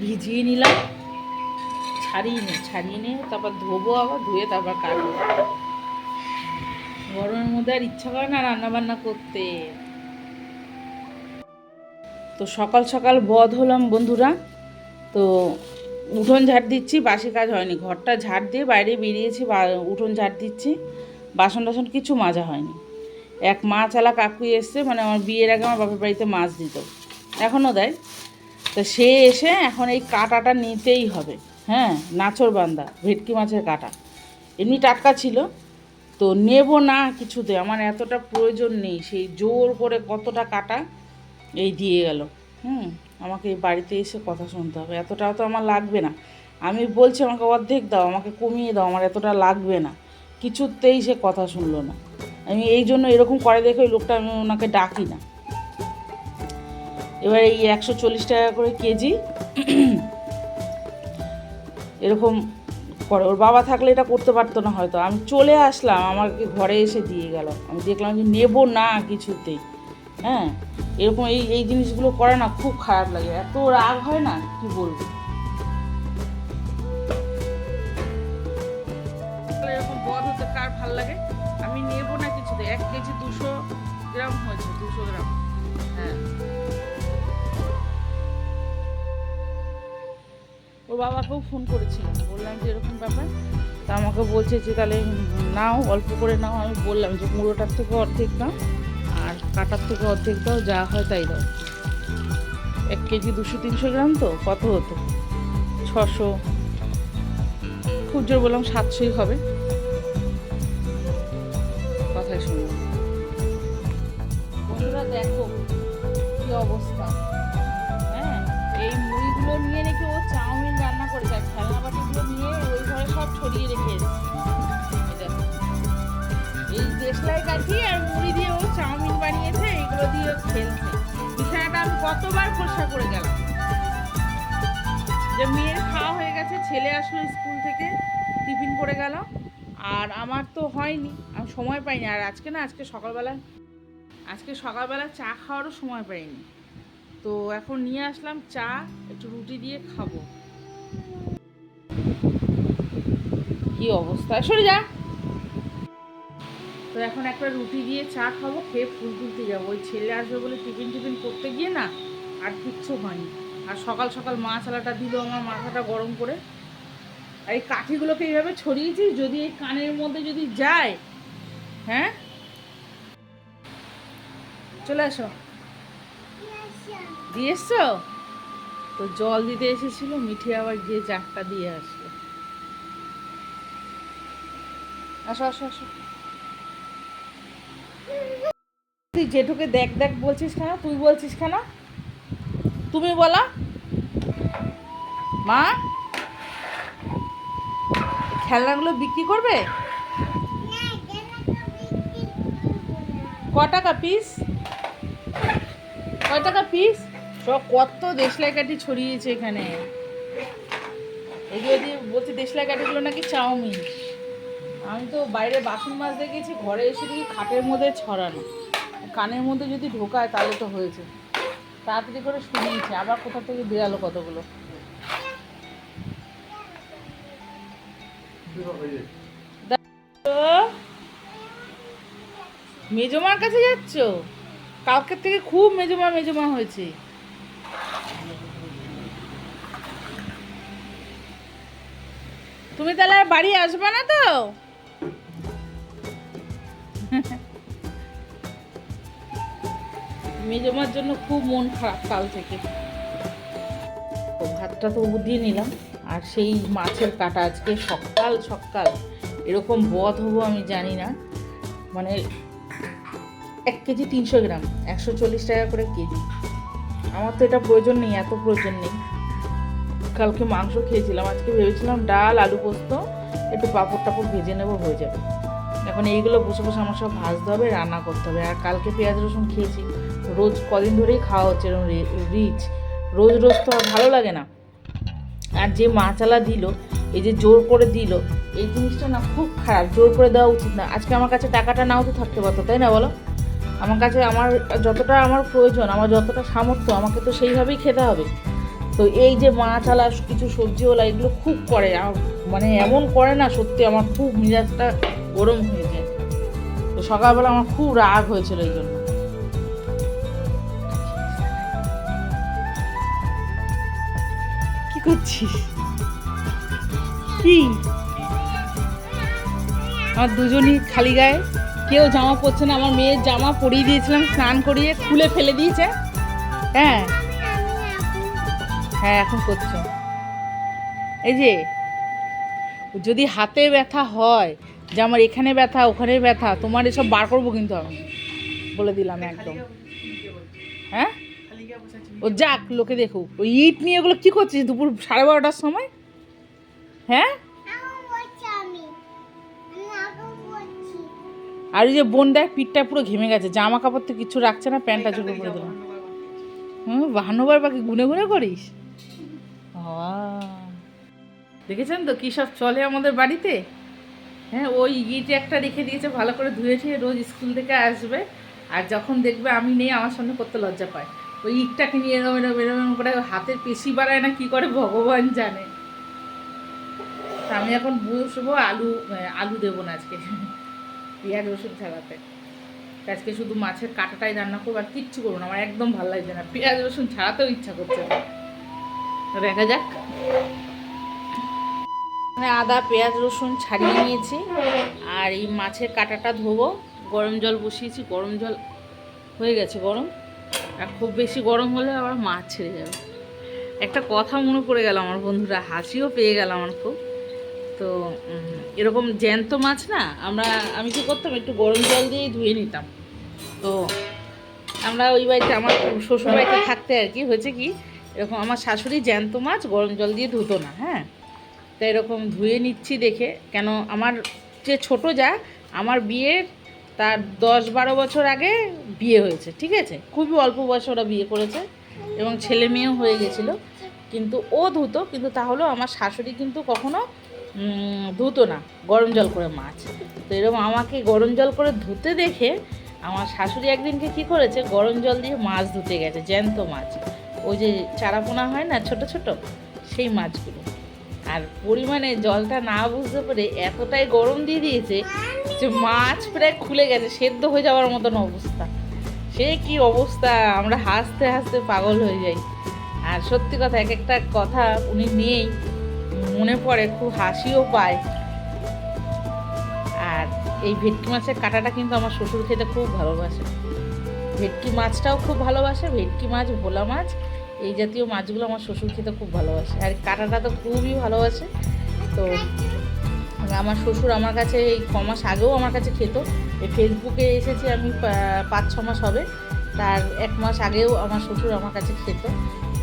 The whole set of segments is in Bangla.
ভিজিয়ে নিলাম। ছাড়িয়ে নিই ছাড়িয়ে নিয়ে তারপর ধোবো আবার, ধুয়ে তারপর কাটবো। গরমের মধ্যে আর ইচ্ছা করে না রান্না বান্না করতে। তো সকাল সকাল বধ হলাম বন্ধুরা। তো উঠোন ঝাড় দিচ্ছি, বাসি কাজ হয়নি। ঘরটা ঝাড় দিয়ে বাইরে বেরিয়েছি উঠোন ঝাড় দিচ্ছি। বাসন টাসন কিছু মাজা হয়নি। এক মাছ আলা কাকু এসছে মানে আমার বিয়ের আগে আমার বাপের বাড়িতে মাছ দিত। এখনও দেয়। তো সে এসে এখন এই কাঁটাটা নিতেই হবে। হ্যাঁ নাচর বান্দা, ভেটকি মাছের কাঁটা। এমনি টাটকা ছিল। তো নেব না কিছুতে, আমার এতটা প্রয়োজন নেই। সেই জোর করে কতটা কাটা এই দিয়ে গেল। হুম, আমাকে এই বাড়িতে এসে কথা শুনতে হবে। এতটাও তো আমার লাগবে না। আমি বলছি, আমাকে অর্ধেক দাও, আমাকে কমিয়ে দাও, আমার এতটা লাগবে না। কিছুতেই সে কথা শুনলো না। আমি এই জন্য এরকম করে দেখে ওই লোকটা, আমি ওনাকে ডাকি না। এবার এই একশো চল্লিশ টাকা করে কেজি। এরকম করে। ওর বাবা থাকলে এটা করতে পারতো না হয়তো। আমি চলে আসলাম, আমাকে ঘরে এসে দিয়ে গেল। আমি দেখলাম যে নেব না কিছুতেই। হ্যাঁ? এরকম এই এই জিনিসগুলো করে না, খুব খারাপ লাগে। এত রাগ হয় না, কি বলব? এরকম বদ হতে কার ভালো লাগে? আমি নেব না এক কেজি দুশো গ্রাম হয়েছে, দুশো গ্রাম। হ্যাঁ। বাবাকেও ফোন করেছিলাম। বললাম যে এরকম ব্যাপার। তা আমাকে বলছে যে, তাহলে নাও, অল্প করে নাও। আমি বললাম যে, মুড়োটার থেকে অর্ধেক দাও, আর কাটার থেকে অর্ধেক দাও, যা হয় তাই দাও। এক কেজি দুশো তিনশো গ্রাম তো, কত হতো? ছশো। খুব জোর বললাম, সাতশোই হবে। কথাই শুনলাম। বন্ধুরা, দেখো কি অবস্থা। ছড়িয়ে রেখে এই দেশলাই কাঠি আর মুড়ি দিয়ে ও চাউমিন বানিয়েছে, এইগুলো দিয়ে খেলছে। বিছানাটা আমি কতবার পরিষ্কার করে গেলাম। যে মেয়ের খাওয়া হয়ে গেছে, ছেলে আসলো স্কুল থেকে, টিফিন করে গেল। আর আমার তো হয়নি, আমি সময় পাইনি। আর আজকে না, আজকে সকালবেলা আজকে সকালবেলা চা খাওয়ারও সময় পাইনি। তো এখন নিয়ে আসলাম চা, একটু রুটি দিয়ে খাব। কি অবস্থা? সরে যা। তো এখন একটা রুটি দিয়ে চা খাব, খেয়ে ফুল তুলতে যাব। ওই ছেলে আসবে বলে টিফিন টিফিন করতে গিয়ে না আর কিচ্ছু হয়নি। আর সকাল সকাল মাছ আলাটা দিল আমার মাথাটা গরম করে। আর এই কাঠিগুলোকে এইভাবে ছড়িয়েছি, যদি এই কানের মধ্যে যদি যায় হ্যাঁ? চলে আসো দিয়ে এসছো? তো জল দিতে এসেছিল, মিঠে আবার গিয়ে চারটা দিয়ে আসলো আসো আসো আসো। তুই জেঠুকে দেখ দেখ, বলছিস কেন? তুই বলছিস কেন? তুমি বলা। মা? খেলনাগুলো বিক্রি করবে? ক টাকা পিস কয় টাকা পিস সব কত দেশলাই কাঠি ছড়িয়েছে এখানে। এগুলো দিয়ে বলছে দেশলাই কাঠিগুলো নাকি চাউমিন। আমি তো বাইরে বাসন মাছ দেখেছি ঘরে এসে দেখি খাটের মধ্যে ছড়ানো। কানের মধ্যে যদি ঢোকায় তাহলে তো হয়েছে। তাড়াতাড়ি করে শুনিয়েছে আবার কোথা থেকে বেরালো কতগুলো? মেজমার কাছে যাচ্ছ? কালকের থেকে খুব মেজমা মেজমা হয়েছে। তুমি তাহলে আর বাড়ি আসবে না তো? মেজমার জন্য খুব মন খারাপ কাল থেকে। তো ভাতটা তো দিয়ে নিলাম, আর সেই মাছের কাটা আজকে সকাল সকাল। এরকম বধ হব আমি জানি না। মানে এক কেজি তিনশো গ্রাম, একশো চল্লিশ টাকা করে কেজি। আমার তো এটা প্রয়োজন নেই, এত প্রয়োজন নেই। কালকে মাংস খেয়েছিলাম, আজকে ভেবেছিলাম ডাল, আলু পোস্ত, একটু পাঁপড় টাপড় ভেজে নেব, হয়ে যাবে। এখন এইগুলো বসে বসে আমার সব ভাজতে হবে, রান্না করতে হবে। আর কালকে পেঁয়াজ রসুন খেয়েছি। রোজ কদিন ধরেই খাওয়া হচ্ছে এরকম রিচ রোজ রোজ তো ভালো লাগে না। আর যে মাচালা দিল, এই যে জোর করে দিল, এই জিনিসটা না খুব খারাপ, জোর করে দেওয়া উচিত না। আজকে আমার কাছে টাকাটা নাও তো থাকতে পারতো, তাই না বলো? আমার কাছে আমার যতটা আমার প্রয়োজন, আমার যতটা সামর্থ্য, আমাকে তো সেইভাবেই খেতে হবে। তো এই যে মাছ আলা কিছু সবজিওয়ালা এগুলো খুব করে। মানে এমন করে না, সত্যি আমার খুব মেজাজটা গরম হয়ে যায়। তো সকালবেলা আমার খুব রাগ হয়েছিল এই জন্য। করছিস? কি? আমার দুজনই খালি গায়ে। কেউ জামা পরছে না, আমার মেয়ের জামা পরিয়ে দিয়েছিলাম, স্নান করিয়ে খুলে ফেলে দিয়েছে। হ্যাঁ? হ্যাঁ এখন করছ। এই যে, যদি হাতে ব্যথা হয়, যে আমার এখানে ব্যথা, ওখানে ব্যথা, তোমার এসব বার করব কিন্তু আমি। বলে দিলাম একদম। হ্যাঁ? ও যাক, লোকে দেখুক। ওই ইট নিয়ে ওগুলো কী করছিস দুপুর সাড়ে বারোটার সময়? হ্যাঁ? আর ওই যে বোন দেখ, পিঠটা পুরো ঘেমে গেছে। জামা কাপড় তো কিছু রাখছে না, প্যান্টটা চুপড়ে পরে দিলাম। হুম, বাহান্নবার বাকি গুনে গুনে করিস। দেখেছেন তো কী সব চলে আমাদের বাড়িতে? হ্যাঁ ওই ইট একটা রেখে দিয়েছে, ভালো করে ধুয়ে টুয়ে রোজ স্কুল থেকে আসবে। আর যখন দেখবে আমি নেই, আমার সামনে করতে লজ্জা পায়। ওই ইটটাকে নিয়ে এরকম এরকম এরকম করে হাতের পেশি বাড়ায় না কি করে ভগবান জানে? আমি এখন বসবো, আলু আলু দেবো না আজকে। পেঁয়াজ, রসুন ছাড়াতে। আজকে শুধু মাছের কাঁটাটাই রান্না করব, আর কিচ্ছু করব না, আমার একদম ভালো লাগছে না। পেঁয়াজ, রসুন ছাড়াতেও ইচ্ছা করছে না। দেখা যাক। মানে আদা, পেঁয়াজ, রসুন ছাড়িয়ে নিয়েছি, আর এই মাছের কাঁটাটা ধোবো। গরম জল বসিয়েছি, গরম জল হয়ে গেছে গরম। আর খুব বেশি গরম হলে আবার মাছ ছেড়ে যাবে। একটা কথা মনে পড়ে গেল আমার বন্ধুরা, হাসিও পেয়ে গেল আমার খুব। তো এরকম জ্যান্ত মাছ না, আমরা, আমি কি করতাম, একটু গরম জল দিয়েই ধুয়ে নিতাম। তো, আমরা ওই বাড়িতে আমার শ্বশুর বাড়িতে থাকতে আর কি, হয়েছে কি, এরকম আমার শাশুড়ি জ্যান্ত মাছ গরম জল দিয়ে ধুতো না হ্যাঁ। তো এরকম ধুয়ে নিচ্ছি দেখে, কেন আমার যে ছোট যা, আমার বিয়ের তার দশ বারো বছর আগে বিয়ে হয়েছে, ঠিক আছে? খুবই অল্প বয়সে ওরা বিয়ে করেছে এবং ছেলে মেয়েও হয়ে গেছিল। কিন্তু ও ধুতো, কিন্তু তাহলেও আমার শাশুড়ি কিন্তু কখনো ধুতো না, গরম জল করে মাছ। তো এরকম আমাকে গরম জল করে ধুতে দেখে আমার শাশুড়ি একদিনকে কি করেছে, গরম জল দিয়ে মাছ ধুতে গেছে, জ্যান্ত মাছ। ওই যে চারাপোনা হয় না, ছোট ছোট, সেই মাছগুলো। আর পরিমাণে জলটা না বুঝতে পেরে এতটাই গরম দিয়ে দিয়েছে যে মাছ প্রায় খুলে গেছে, সেদ্ধ হয়ে যাওয়ার মতন অবস্থা। সে কি অবস্থা? আমরা হাসতে হাসতে পাগল হয়ে যাই। আর সত্যি কথা, এক একটা কথা উনি নিয়েই মনে পড়ে, খুব হাসিও পায়। আর এই ভেটকি মাছের কাঁটাটা কিন্তু আমার শ্বশুর খেতে খুব ভালোবাসে। ভেটকি মাছটাও খুব ভালোবাসে, ভেটকি মাছ, ভোলা মাছ এই জাতীয় মাছগুলো আমার শ্বশুর খেতে খুব ভালোবাসে। আর কাঁটাটা তো খুবই ভালোবাসে। তো আমার শ্বশুর আমার কাছে এই ক মাস আগেও আমার কাছে খেত। এই ফেসবুকে এসেছি আমি পাঁচ, ছ মাস হবে। তার এক মাস আগেও আমার শ্বশুর আমার কাছে খেত।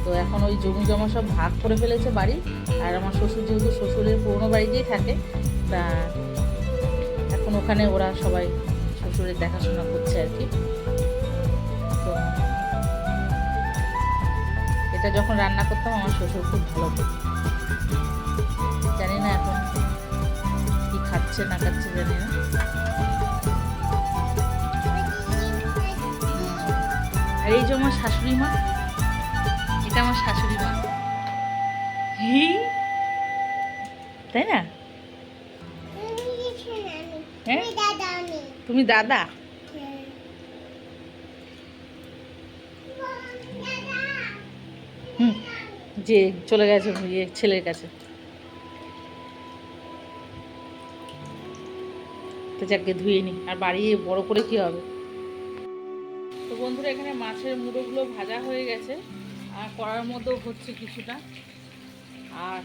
তো এখন ওই জমি জমা সব ভাগ করে ফেলেছে বাড়ি। আর আমার শ্বশুর যেহেতু শ্বশুরের পুরনো বাড়িতেই থাকে, তা এখন ওখানে ওরা সবাই শ্বশুরের দেখাশোনা করছে আর কি। এটা যখন রান্না করতাম আমার শ্বশুর খুব ভালো করত। জানি না এখন কি খাচ্ছে না খাচ্ছে জানি না। আর এই যে আমার শাশুড়ি মা এটা আমার শাশুড়ি মা। হি? তাই না? হ্যাঁ? তুমি দাদা? যে চলে গেছে ইয়ে ছেলের কাছে। তো যাকে ধুয়ে নি। আর বাড়িয়ে বড় করে কি হবে? তো বন্ধুরা, এখানে মাছের মুড়োগুলো ভাজা হয়ে গেছে। আর করার মধ্যেও হচ্ছে কিছুটা। আর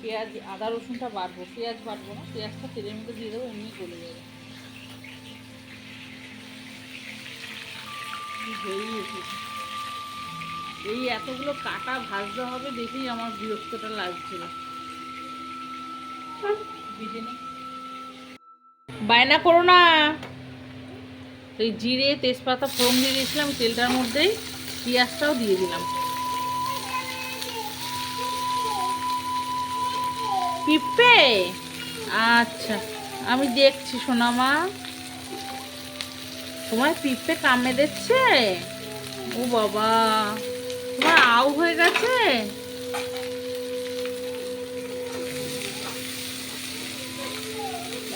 পেঁয়াজ, আদা, রসুনটা বাটবো। পেঁয়াজ বাটবো না, পেঁয়াজটা তেলের মধ্যে দিয়ে দেবো, এমনি গলে যাবে। এসেছে এই এতগুলো কাটা ভাজতে হবে দেখেই আমার বিরক্তটা লাগছিল। বায়না করো না। এই জিরে, তেজপাতা, ফোড়ন দিয়ে দিয়েছিলাম, তেলটার মধ্যেই পেঁয়াজটাও দিয়ে দিলাম। পিঁপে আচ্ছা আমি দেখছি সোনামা। তোমার পিঁপে কামড়ে দিচ্ছে? ও বাবা। তোমার আউ হয়ে গেছে?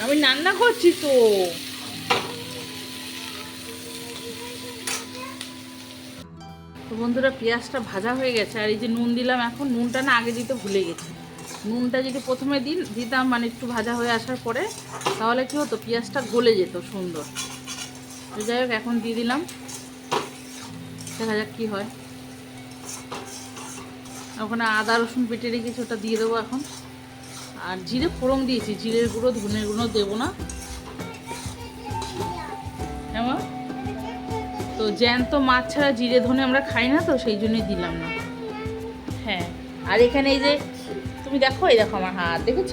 আমি রান্না করছি তো। তো বন্ধুরা, পেঁয়াজটা ভাজা হয়ে গেছে, আর এই যে নুন দিলাম এখন, নুনটা না আগে দিতে ভুলে গেছি। নুনটা যদি প্রথমে দিন, দিতাম মানে একটু ভাজা হয়ে আসার পরে, তাহলে কি হতো, পেঁয়াজটা গলে যেত সুন্দর। যাই হোক, এখন দিয়ে দিলাম। দেখা যাক কী হয়। ওখানে আদা, রসুন বেটে রেখেছি, ওটা দিয়ে দেবো এখন। আর জিরে ফোড়ন দিয়েছি, জিরের গুঁড়ো ধনের গুঁড়ো দেবো না। হ্যাঁ তো জ্যান্ত মাছ ছাড়া জিরে, ধনে আমরা খাই না তো, সেই জন্যই দিলাম না। হ্যাঁ আর এখানে এই যে, তুমি দেখো, এই দেখো আমার হাত, দেখেছ?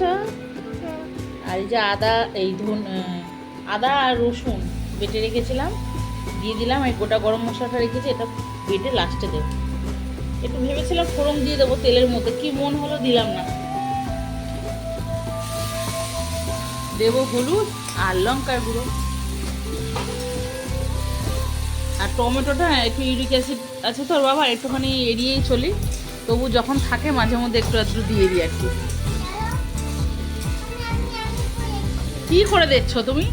আর এই যে আদা, এই ধন আদা আর রসুন বেটে রেখেছিলাম, দিয়ে দিলাম, এই গোটা গরম মশলাটা রেখেছি, এটা বেটে লাস্টে দেবো। একটু ভেবেছিলাম ফোড়ন দিয়ে দেবো তেলের মধ্যে। কি মন হলো দিলাম না। দেবো হলুদ আর লঙ্কার গুঁড়ো। আর টমেটোটা, একটু ইউরিক অ্যাসিড আছে তোর বাবা, একটুখানি এড়িয়েই চলি। তবু যখন থাকে মাঝে মধ্যে একটু একটু দিয়ে দিই আর কি। কি করে দেখছ তুমি?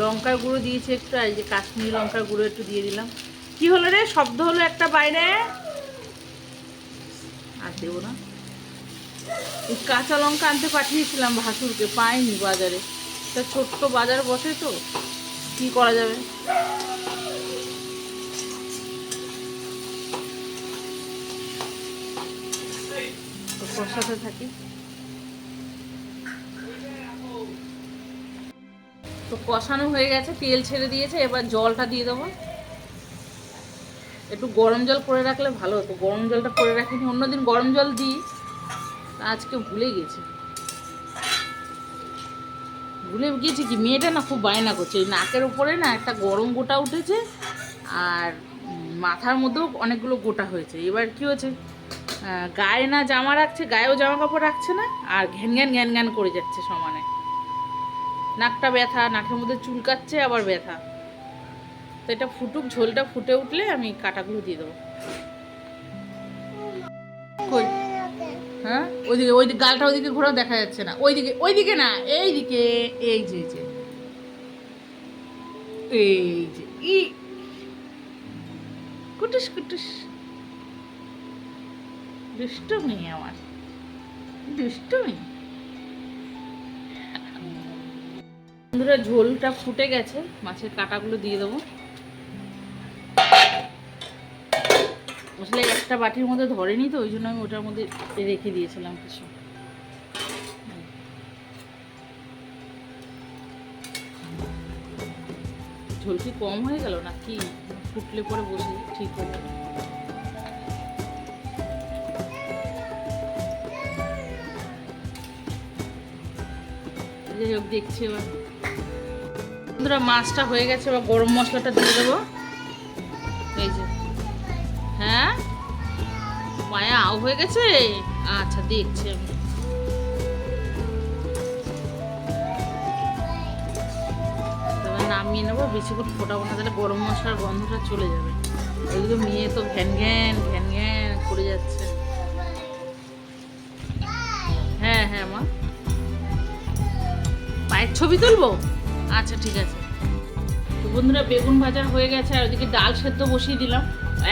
লঙ্কার গুঁড়ো দিয়েছি একটু, আর এই যে কাশ্মীরি লঙ্কার গুঁড়ো একটু দিয়ে দিলাম। কি হলো রে? শব্দ হলো একটা বাইরে। আর দেবো না। এই কাঁচা লঙ্কা আনতে পাঠিয়েছিলাম ভাসুরকে, পাইনি বাজারে। তা ছোট্ট বাজার বসে তো, কি করা যাবে? কষাতে থাকি। তো কষানো হয়ে গেছে, তেল ছেড়ে দিয়েছে, এবার জলটা দিয়ে দেবো। একটু গরম জল করে রাখলে ভালো হতো, গরম জলটা করে রাখিনি, অন্যদিন গরম জল দিই আজকে ভুলে গেছি। ভুলে গিয়েছি কি, মেয়েটা না খুব বায়না করছে, এই নাকের উপরে না একটা গরম গোটা উঠেছে, আর মাথার মধ্যেও অনেকগুলো গোটা হয়েছে। এবার কি হয়েছে গায়ে না জামা রাখছে, গায়েও জামা কাপড় রাখছে না, আর ঘ্যান ঘ্যান ঘ্যান ঘ্যান করে যাচ্ছে সমানে। নাকটা ব্যথা, নাকের মধ্যে চুলকাচ্ছে আবার ব্যথা। তো এটা ফুটুক, ঝোলটা ফুটে উঠলে আমি কাটাগুলো দিয়ে দেবো। হ্যাঁ? ওইদিকে ওইদিকে গালটা ওইদিকে ঘোরাও দেখা যাচ্ছে না। ওইদিকে ওইদিকে না এই যে এই যে। এই যে, ই। কুটুস কুটুস। দুষ্ট মেয়ে আমার। দুষ্ট মেয়ে বন্ধুরা, ঝোলটা ফুটে গেছে। মাছের কাঁটাগুলো দিয়ে দেবো। আসলে একটা বাটির মধ্যে ধরেনি তো, ওই জন্য আমি ওটার মধ্যে রেখে দিয়েছিলাম কিছু। ঝোল কি কম হয়ে গেল না কি ফুটলে পরে বসে ঠিক হয়ে যাবে যাই হোক, দেখছি এবার। বন্ধুরা, মাছটা হয়ে গেছে, এবার গরম মশলাটা দিয়ে দেবো। এই যে। হ্যাঁ? মায়া আউ হয়ে গেছে? আচ্ছা দেখছি আমি। নামিয়ে নেব বেশিক্ষণ ফোটাবো, না তাহলে গরম মশলার গন্ধটা চলে যাবে। ওইগুলো মেয়ে তো ঘ্যান ঘ্যান ঘ্যান ঘ্যান করে যাচ্ছে। হ্যাঁ হ্যাঁ মা। পায়ের ছবি তুলবো? আচ্ছা ঠিক আছে। তো বন্ধুরা বেগুন ভাজা হয়ে গেছে আর ওদিকে ডাল সেদ্ধ বসিয়ে দিলাম।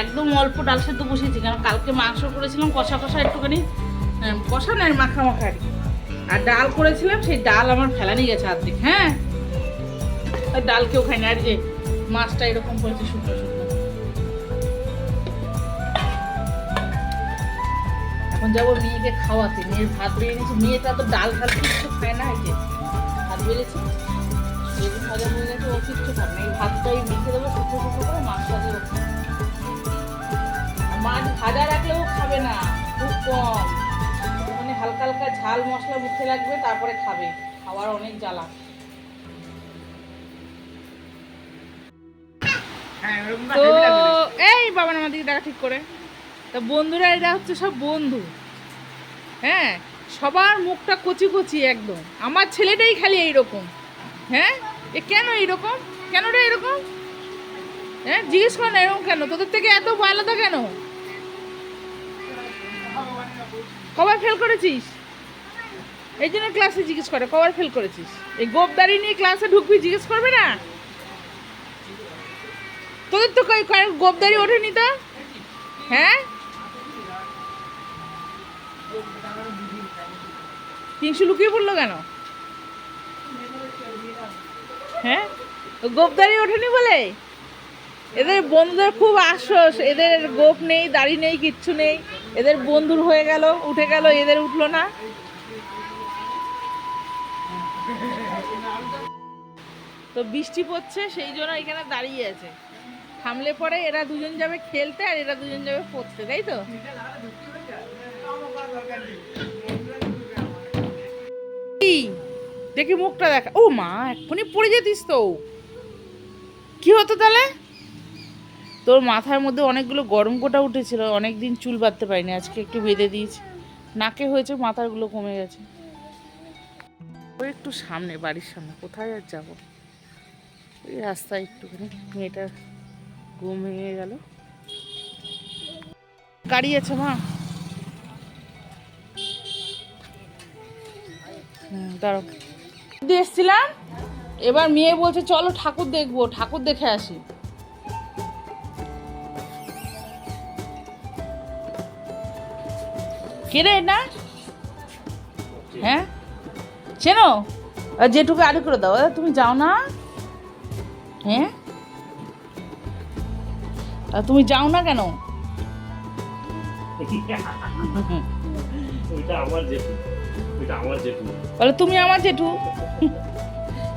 একদম অল্প ডাল সেদ্ধ বসিয়েছি কারণ কালকে মাংস করেছিলাম কষা কষা একটুখানি আহ, কষা নয় মাখা মাখা আর আর ডাল করেছিলাম সেই ডাল আমার ফেলানি গেছে অর্ধেক হ্যাঁ। আর ডাল কেউ খায় না আর যে মাছটা এরকম করেছে শুকনো শুকনো। এখন যাব মেয়েকে খাওয়াতে মেয়ের ভাত বেড়ে নিয়েছি মেয়েটা তো ডাল ফাল কিচ্ছু খায় না এই যে কিচ্ছু এই ভাতটাই মেখে দেবো শুকনো শুকনো করে খাবে। আর মাছ ভাজা রাখলেও খাবে না খুব কম। মানে হালকা হালকা ঝাল মশলা মুখে লাগবে তারপরে খাবে। খাওয়ার অনেক জ্বালা। তো এই বাবা আমার দিকে দেখা ঠিক করে। তা বন্ধুরা এরা হচ্ছে সব বন্ধু। হ্যাঁ সবার মুখটা কচি কচি একদম। আমার ছেলেটাই খালি এইরকম। হ্যাঁ এ কেন এইরকম? কেন রে এরকম? হ্যাঁ জিজ্ঞেস কর না এরকম কেন? তোদের থেকে এত আলাদা কেন? কবার ফেল করেছিস? এই জন্য ক্লাসে জিজ্ঞেস করে, কবার ফেল করেছিস? এই গোপদারি নিয়ে ক্লাসে ঢুকবি, জিজ্ঞেস করবে না? তোদের তো গোপদারি ওঠেনি তো? হ্যাঁ? তিনশো লুকিয়ে পড়ল কেন? হ্যাঁ? গোপদারি ওঠেনি বলে? এদের বন্ধুদের খুব আশ্বাস এদের গোপ নেই, দাড়ি নেই, কিচ্ছু নেই। এদের বন্ধুর হয়ে গেল, উঠে গেল, এদের উঠল না। তো বৃষ্টি পড়ছে, সেই জন্য এখানে দাঁড়িয়ে আছে। থামলে পরে এরা দুজন যাবে খেলতে আর এরা দুজন যাবে পড়তে, তাই তো? দেখি মুখটা দেখা। ও মা, এক্ষুনি পড়ে যেতিস তো। কি হতো তাহলে? তোর মাথার মধ্যে অনেকগুলো গরম কোটা উঠেছিল অনেক দিন চুল বাঁধতে পারিনি, আজকে একটু বেঁধে দিয়েছি। নাকে হয়েছে মাথারগুলো কমে গেছে। ওই একটু সামনে, বাড়ির সামনে, কোথায় আর যাব? ওই রাস্তায় একটুখানি মেয়েটার ঘুম ভেঙে গেল। গাড়ি আছে, মা। দাঁড়াও। এসছিলাম? এবার মেয়ে বলছে চলো ঠাকুর দেখব ঠাকুর দেখে আসি। কে রে না হ্যাঁ? চেনো? যেটুকু আড়ি করে দাও তুমি যাও না। হ্যাঁ? তুমি যাও না কেন? বলে তুমি আমার জেঠু।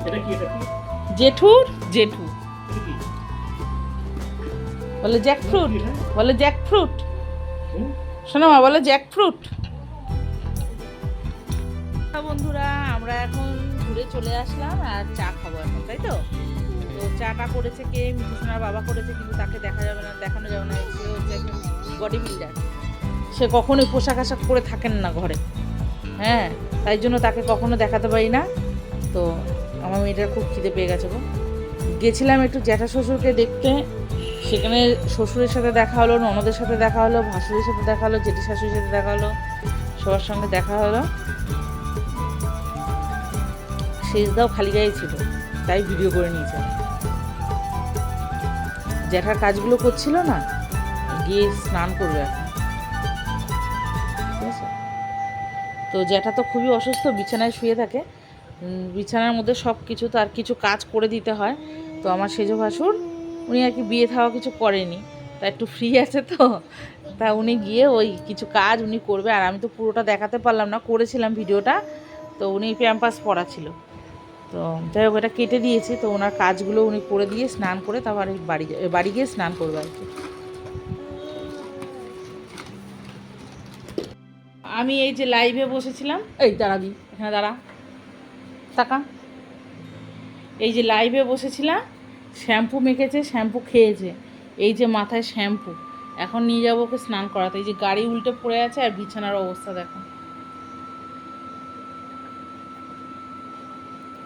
এটা কি এটা কি? জেঠুর? জেঠু। বলে জ্যাক ফ্রুট বলে জ্যাক ফ্রুট হুম? শোনো মা বলে জ্যাক ফ্রুট বন্ধুরা আমরা এখন ঘুরে চলে আসলাম আর চা খাব এখন তাই তো? তো চাটা করেছে কে? মিঠুসোনার বাবা করেছে কিন্তু তাকে দেখা যাবে না দেখানো যাবে না সে হচ্ছে একজন বডি বিল্ডার সে কখনোই পোশাক আশাক করে থাকেন না ঘরে। হ্যাঁ তাই জন্য তাকে কখনো দেখাতে পারি না। তো আমার মেয়েটার খুব খিদে পেয়ে গেছে গো। গেছিলাম একটু জ্যাঠা শ্বশুরকে দেখতে। সেখানে শ্বশুরের সাথে দেখা হলো, ননদের সাথে দেখা হলো, ভাসুরের সাথে দেখা হলো, জেঠি শাশুড়ির সাথে দেখা হলো, সবার সঙ্গে দেখা হলো। শেষদাও খালি গায়ে ছিল, তাই ভিডিও করে নিয়েছে। জ্যাঠার কাজগুলো করছিল না, গিয়ে স্নান করবে এখন। তো জ্যাঠা তো খুবই অসুস্থ, বিছানায় শুয়ে থাকে। বিছানার মধ্যে সব কিছু তার কিছু কাজ করে দিতে হয়। তো আমার সেজ ভাসুর, উনি আর কি বিয়ে থাওয়া কিছু করেনি। তা একটু ফ্রি আছে তো। তা উনি গিয়ে ওই কিছু কাজ উনি করবে। আর আমি তো পুরোটা দেখাতে পারলাম না, করেছিলাম ভিডিওটা। তো উনি প্যাম্পাস পড়া ছিল তো যাই হোক, এটা কেটে দিয়েছি। তো ওনার কাজগুলো উনি করে দিয়ে স্নান করে তারপর বাড়ি বাড়ি গিয়ে স্নান করবে আর কি। আমি এই যে লাইভে বসেছিলাম। এই দাঁড়াবি এখানে দাঁড়া। টাকা। এই যে লাইভে বসেছিলাম শ্যাম্পু মেখেছে শ্যাম্পু খেয়েছে। এই যে মাথায় শ্যাম্পু এখন নিয়ে যাব ওকে স্নান করাতে। এই যে গাড়ি উল্টে পড়ে আছে আর বিছানার অবস্থা দেখো।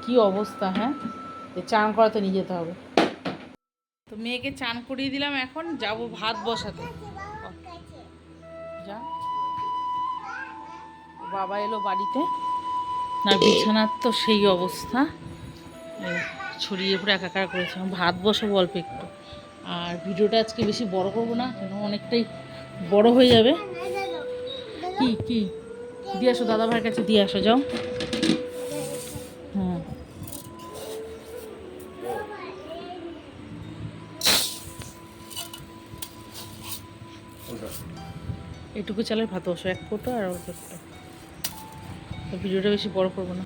কি অবস্থা হ্যাঁ? চান করাতে নিয়ে যেতে হবে। তো মেয়েকে চান করিয়ে দিলাম এখন। যাব ভাত বসাতে। যা। বাবা এলো বাড়িতে। না, বিছানার তো সেই অবস্থা। ছড়িয়ে পড়ে একাকার করেছে। আমি ভাত বসাবো অল্প একটু। আর ভিডিওটা আজকে বেশি বড় করব না, কেন অনেকটাই বড় হয়ে যাবে। কি কি? দিয়ে আসো দাদা ভাইয়ের কাছে দিয়ে আসো, যাও। হ্যাঁ। এটুকু চালের ভাত বসো, এক ফোটো আর অল্প একটু। ভিডিওটা বেশি বড় করব না।